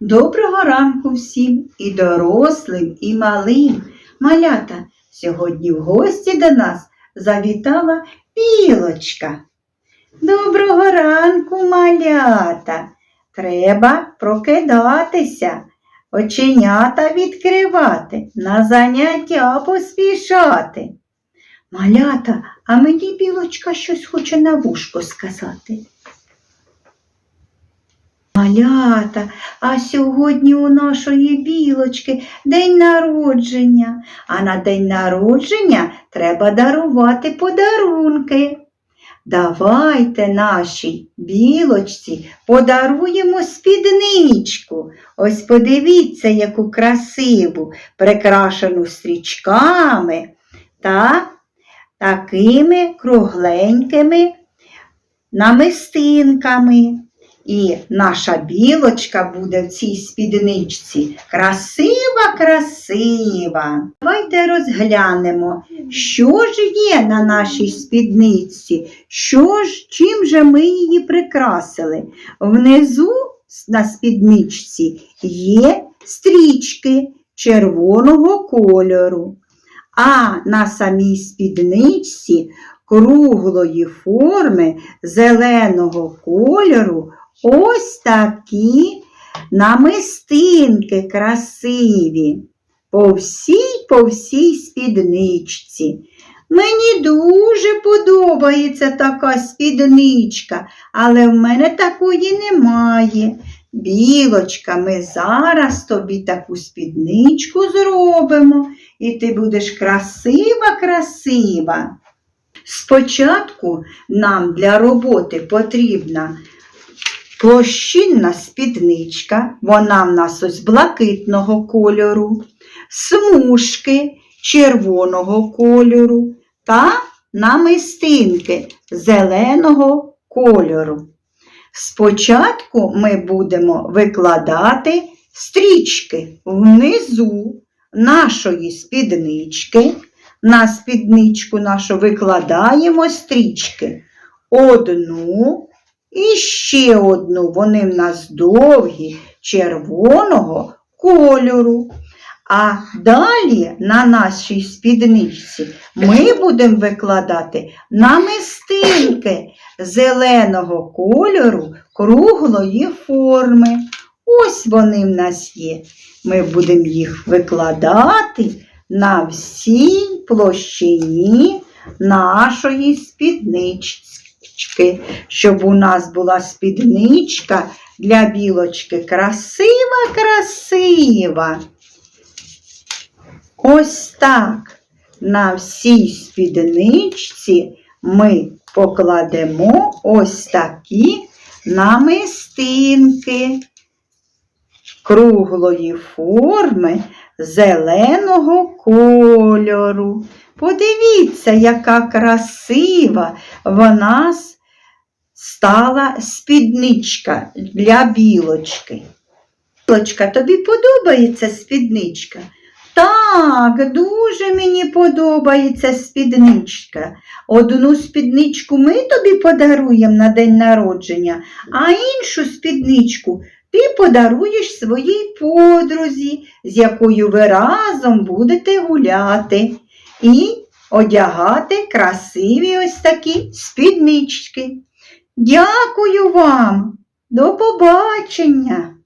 Доброго ранку всім і дорослим, і малим. Малята, сьогодні в гості до нас завітала білочка. Доброго ранку, малята. Треба прокидатися, оченята відкривати, на заняття поспішати. Малята, а мені білочка щось хоче на вушко сказати. Малята, а сьогодні у нашої білочки день народження, а на день народження треба дарувати подарунки. Давайте нашій білочці подаруємо спідничку. Ось подивіться, яку красиву, прикрашену стрічками та такими кругленькими намистинками. І наша білочка буде в цій спідничці красива, красива. Давайте розглянемо, що ж є на нашій спідниці, що ж, чим же ми її прикрасили. Внизу на спідничці є стрічки червоного кольору, а на самій спідничці круглої форми зеленого кольору ось такі намистинки красиві по всій по всій спідничці. Мені дуже подобається така спідничка, але в мене такої немає. Білочка, ми зараз тобі таку спідничку зробимо, і ти будеш красива, красива. Спочатку нам для роботи потрібна площинна спідничка, вона в нас ось блакитного кольору, смужки червоного кольору та намистинки зеленого кольору. Спочатку ми будемо викладати стрічки внизу нашої спіднички. На спідничку нашу викладаємо стрічки. Одну і ще одну. Вони в нас довгі, червоного кольору. А далі на нашій спідничці ми будемо викладати намистинки зеленого кольору круглої форми. Ось вони в нас є. Ми будемо їх викладати на всій площині нашої спіднички, щоб у нас була спідничка для білочки. Красива, красива. Ось так. На всій спідничці ми покладемо ось такі намистинки круглої форми зеленого кольору. Подивіться, яка красива в нас стала спідничка для білочки. Білочка, тобі подобається спідничка? Так, дуже мені подобається спідничка. Одну спідничку ми тобі подаруємо на день народження, а іншу спідничку ти подаруєш своїй подрузі, з якою ви разом будете гуляти і одягати красиві ось такі спіднички. Дякую вам, до побачення!